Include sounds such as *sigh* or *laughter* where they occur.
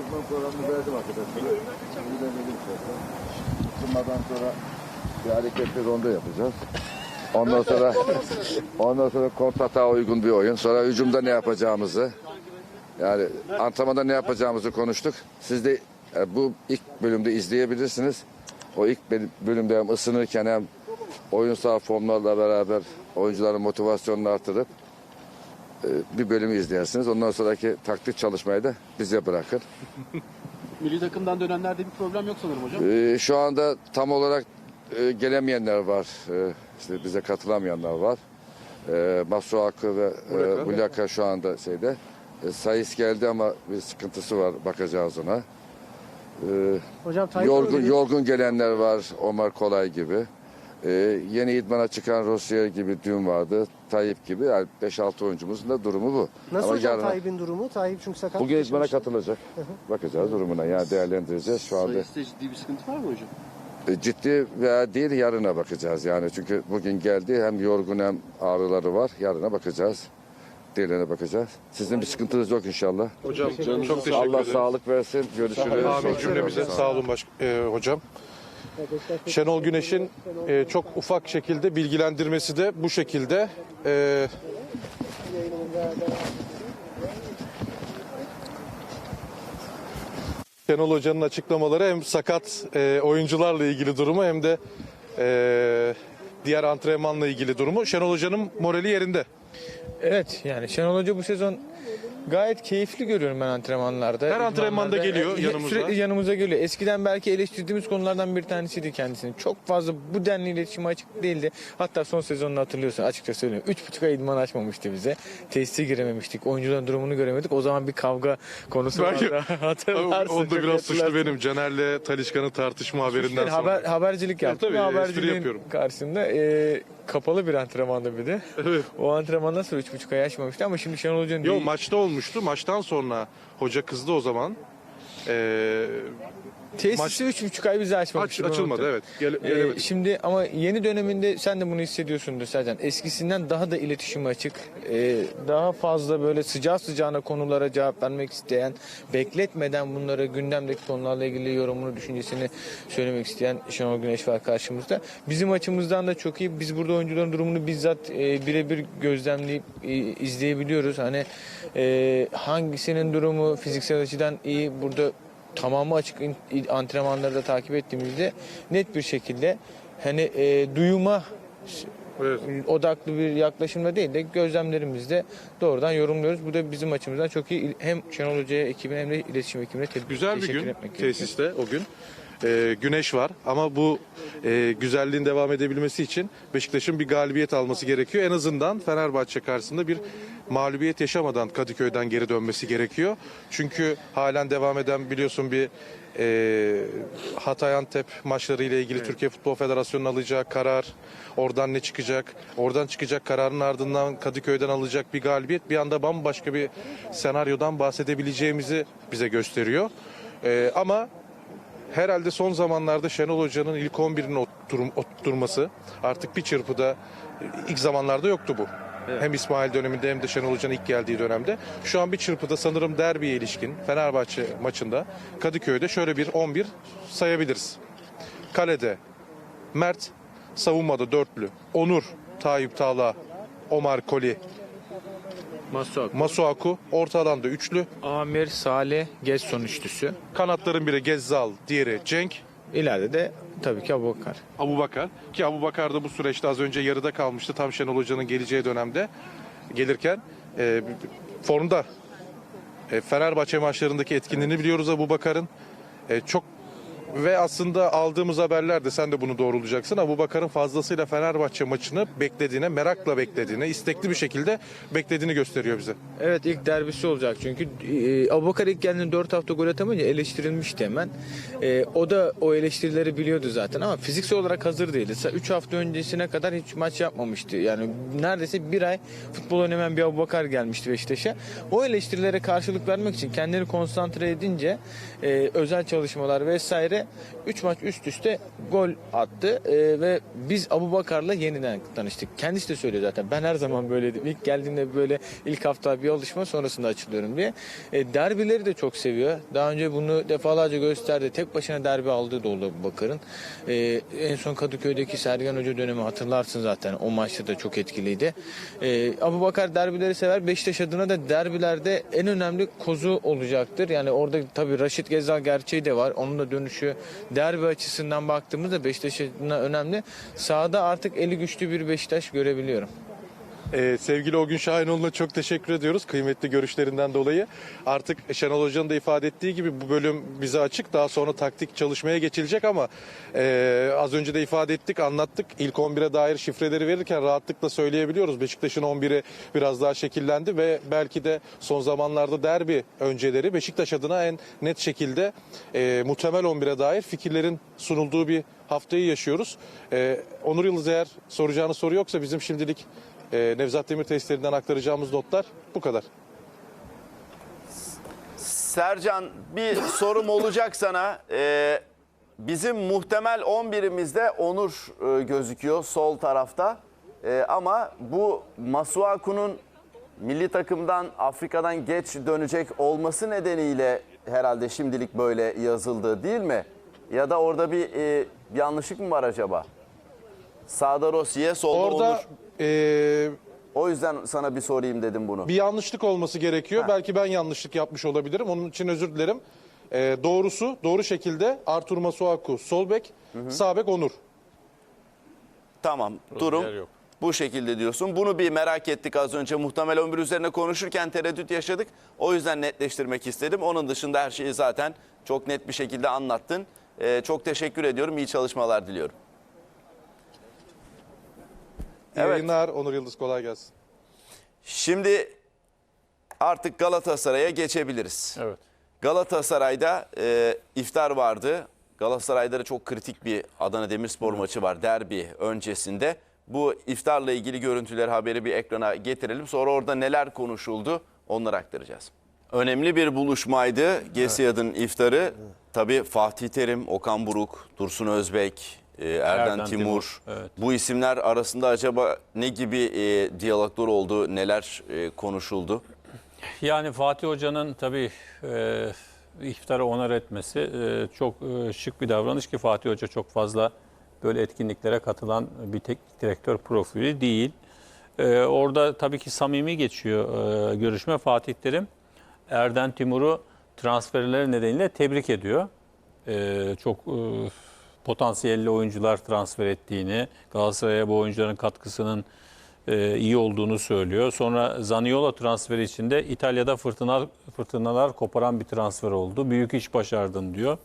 Uzman programını verdim sesle. Isınmadan sonra bir hareketli ronda yapacağız. Ondan sonra ondan sonra kontrata uygun bir oyun. Sonra hücumda ne yapacağımızı yani antrenmanda ne yapacağımızı konuştuk. Siz de e, bu ilk bölümde izleyebilirsiniz. O ilk böl- bölümde hem ısınırken hem oyun saha formlarla beraber oyuncuların motivasyonunu artırıp bir bölümü izleyersiniz. Ondan sonraki taktik çalışmayı da bize bırakın. *laughs* Milli takımdan dönenlerde bir problem yok sanırım hocam. Ee, şu anda tam olarak e, gelemeyenler var. Ee, işte bize katılamayanlar var. Ee, Masuaku ve e, Bulaka şu anda şeyde. E, Sayıs geldi ama bir sıkıntısı var. Bakacağız ona. Ee, Hocam yorgun yorgun gelenler var. Omar Kolay gibi. Ee, yeni idmana çıkan Rossier gibi dün vardı. Tayyip gibi. Yani 5-6 oyuncumuzun da durumu bu. Nasıl Ama hocam Tayyip'in durumu? Tayyip çünkü sakat. Bugün idmana katılacak. Bakacağız durumuna. Yani değerlendireceğiz. Şu anda Sayısında ciddi bir sıkıntı var mı hocam? E, ciddi veya değil yarına bakacağız yani çünkü bugün geldi hem yorgun hem ağrıları var yarına bakacağız. Diğerlerine bakacağız. Sizin bir sıkıntınız yok inşallah. Hocam çok teşekkür Allah ederim. sağlık versin. Görüşürüz. Amin cümlemize sağ olun baş, e, hocam. Şenol Güneş'in e, çok ufak şekilde bilgilendirmesi de bu şekilde. E, Şenol Hoca'nın açıklamaları hem sakat e, oyuncularla ilgili durumu hem de e, diğer antrenmanla ilgili durumu. Şenol Hoca'nın morali yerinde. Evet yani Şenol Hoca bu sezon gayet keyifli görüyorum ben antrenmanlarda. Her antrenmanda geliyor E, yanımıza. Sürekli yanımıza geliyor. Eskiden belki eleştirdiğimiz konulardan bir tanesiydi kendisini. Çok fazla bu denli iletişime açık değildi. Hatta son sezonunu hatırlıyorsun açıkça söylüyorum. Üç buçuk ay idman açmamıştı bize. Tesise girememiştik. Oyuncuların durumunu göremedik. O zaman bir kavga konusu Belki- vardı. *laughs* Hatırlarsın. Onda biraz suçlu benim. Caner'le Talişkan'ın tartışma haberinden sonra. haber, habercilik yaptım. tabii, ve espri haberciliğin yapıyorum. karşısında e, kapalı bir antrenmanda bir de. O antrenmandan sonra üç buçuk ay açmamıştı ama şimdi Şenol Hoca'nın Yo bir- maçta olmuştu. Maçtan sonra hoca kızdı o zaman. Ee, Tesisi üç buçuk ay bize aç, açmamıştı. açılmadı evet. Gele, Ee, gelemedi. şimdi ama yeni döneminde sen de bunu hissediyorsundur Sercan. Eskisinden daha da iletişim açık. ee, daha fazla böyle sıcağı sıcağına konulara cevap vermek isteyen, bekletmeden bunlara gündemdeki konularla ilgili yorumunu, düşüncesini söylemek isteyen Şenol Güneş var karşımızda. Bizim açımızdan da çok iyi. Biz burada oyuncuların durumunu bizzat e, birebir gözlemleyip e, izleyebiliyoruz. Hani e, hangisinin durumu fiziksel açıdan iyi burada tamamı açık antrenmanları da takip ettiğimizde net bir şekilde hani e, duyuma Evet. odaklı bir yaklaşımda değil de gözlemlerimizde doğrudan yorumluyoruz. Bu da bizim açımızdan çok iyi. Hem Şenol Hoca'ya, ekibine hem de iletişim ekibine te- Güzel bir teşekkür gün etmek gerekiyor. tesiste o gün. Ee, güneş var ama bu e, güzelliğin devam edebilmesi için Beşiktaş'ın bir galibiyet alması gerekiyor. En azından Fenerbahçe karşısında bir mağlubiyet yaşamadan Kadıköy'den geri dönmesi gerekiyor. Çünkü halen devam eden biliyorsun bir e, Hatay Antep maçları ile ilgili Türkiye Futbol Federasyonu'nun alacağı karar, oradan ne çıkacak, oradan çıkacak kararın ardından Kadıköy'den alacak bir galibiyet bir anda bambaşka bir senaryodan bahsedebileceğimizi bize gösteriyor. E, ama herhalde son zamanlarda Şenol Hoca'nın ilk 11'in oturum, oturması artık bir çırpıda ilk zamanlarda yoktu bu. Hem İsmail döneminde hem de Şenol Hoca'nın ilk geldiği dönemde. Şu an bir çırpıda sanırım derbiye ilişkin Fenerbahçe maçında Kadıköy'de şöyle bir 11 sayabiliriz. Kalede Mert, savunmada dörtlü. Onur, Tayyip Tağla, Omar Koli, Masuak, Masuaku, orta alanda üçlü. Amir, Salih, Getson üçlüsü. Kanatların biri Gezzal, diğeri Cenk. İleride de tabii ki Abubakar. Abu Bakar ki Abu Bakar da bu süreçte az önce yarıda kalmıştı. Tam Şenol Hoca'nın geleceği dönemde gelirken e, formda E, Fenerbahçe maçlarındaki etkinliğini biliyoruz Abu Bakar'ın E, çok ve aslında aldığımız haberlerde sen de bunu doğrulayacaksın. Abu Bakar'ın fazlasıyla Fenerbahçe maçını beklediğine, merakla beklediğine, istekli bir şekilde beklediğini gösteriyor bize. Evet ilk derbisi olacak çünkü e, Abubakar ilk geldiğinde 4 hafta gol atamayınca eleştirilmişti hemen. E, o da o eleştirileri biliyordu zaten ama fiziksel olarak hazır değildi. 3 hafta öncesine kadar hiç maç yapmamıştı. Yani neredeyse bir ay futbol oynamayan bir Abubakar gelmişti Beşiktaş'a. O eleştirilere karşılık vermek için kendini konsantre edince e, özel çalışmalar vesaire ve 3 maç üst üste gol attı E, ve biz Abu Bakar'la yeniden tanıştık. Kendisi de söylüyor zaten. Ben her zaman böyleydim. İlk geldiğimde böyle ilk hafta bir alışma sonrasında açılıyorum diye. E, derbileri de çok seviyor. Daha önce bunu defalarca gösterdi. Tek başına derbi aldığı da oldu Abu Bakar'ın. E, en son Kadıköy'deki Sergen Hoca dönemi hatırlarsın zaten. O maçta da çok etkiliydi. E, Abu Bakar derbileri sever. Beşiktaş adına da derbilerde en önemli kozu olacaktır. Yani orada tabii Raşit Gezal gerçeği de var. Onun da dönüşü derbi açısından baktığımızda Beşiktaş adına önemli. Sahada artık eli güçlü bir Beşiktaş görebiliyorum. Ee, sevgili Ogün Şahinoğlu'na çok teşekkür ediyoruz kıymetli görüşlerinden dolayı. Artık Şenol Hoca'nın da ifade ettiği gibi bu bölüm bize açık. Daha sonra taktik çalışmaya geçilecek ama e, az önce de ifade ettik, anlattık. İlk 11'e dair şifreleri verirken rahatlıkla söyleyebiliyoruz. Beşiktaş'ın 11'i biraz daha şekillendi ve belki de son zamanlarda derbi önceleri Beşiktaş adına en net şekilde e, muhtemel 11'e dair fikirlerin sunulduğu bir haftayı yaşıyoruz. E, Onur Yıldız eğer soracağınız soru yoksa bizim şimdilik ee, Nevzat Demir testlerinden aktaracağımız notlar bu kadar. Sercan bir sorum olacak sana. Ee, bizim muhtemel 11'imizde Onur e, gözüküyor sol tarafta. Ee, ama bu Masuaku'nun milli takımdan Afrika'dan geç dönecek olması nedeniyle herhalde şimdilik böyle yazıldı değil mi? Ya da orada bir e, yanlışlık mı var acaba? Sağda Rossi'ye, solda Orada Onur. ee, O yüzden sana bir sorayım dedim bunu. bir yanlışlık olması gerekiyor. Belki ben yanlışlık yapmış olabilirim. Onun için özür dilerim. Ee, doğrusu doğru şekilde Artur Masuaku sol bek, sağ bek Onur. Tamam durum bu şekilde diyorsun. Bunu bir merak ettik az önce muhtemel 11 üzerine konuşurken tereddüt yaşadık. O yüzden netleştirmek istedim. Onun dışında her şeyi zaten çok net bir şekilde anlattın. Ee, çok teşekkür ediyorum. İyi çalışmalar diliyorum. İyi Evet. yayınlar. Onur Yıldız kolay gelsin. Şimdi artık Galatasaray'a geçebiliriz. Evet. Galatasaray'da e, iftar vardı. Galatasaray'da da çok kritik bir Adana Demirspor maçı var derbi öncesinde. Bu iftarla ilgili görüntüleri haberi bir ekrana getirelim. Sonra orada neler konuşuldu onları aktaracağız. Önemli bir buluşmaydı Gesiyad'ın iftarı. Tabii Fatih Terim, Okan Buruk, Dursun Özbek, e, Erden, Erden Timur. Timur, evet. Bu isimler arasında acaba ne gibi e, diyaloglar oldu, neler e, konuşuldu? Yani Fatih Hoca'nın tabii e, iftarı onar etmesi e, çok e, şık bir davranış ki Fatih Hoca çok fazla böyle etkinliklere katılan bir teknik direktör profili değil. E, orada tabii ki samimi geçiyor e, görüşme. Fatih Terim Erden Timur'u transferleri nedeniyle tebrik ediyor. E, çok e, potansiyelli oyuncular transfer ettiğini, Galatasaray'a bu oyuncuların katkısının e, iyi olduğunu söylüyor. Sonra Zaniolo transferi içinde İtalya'da fırtına, fırtınalar koparan bir transfer oldu. Büyük iş başardın diyor.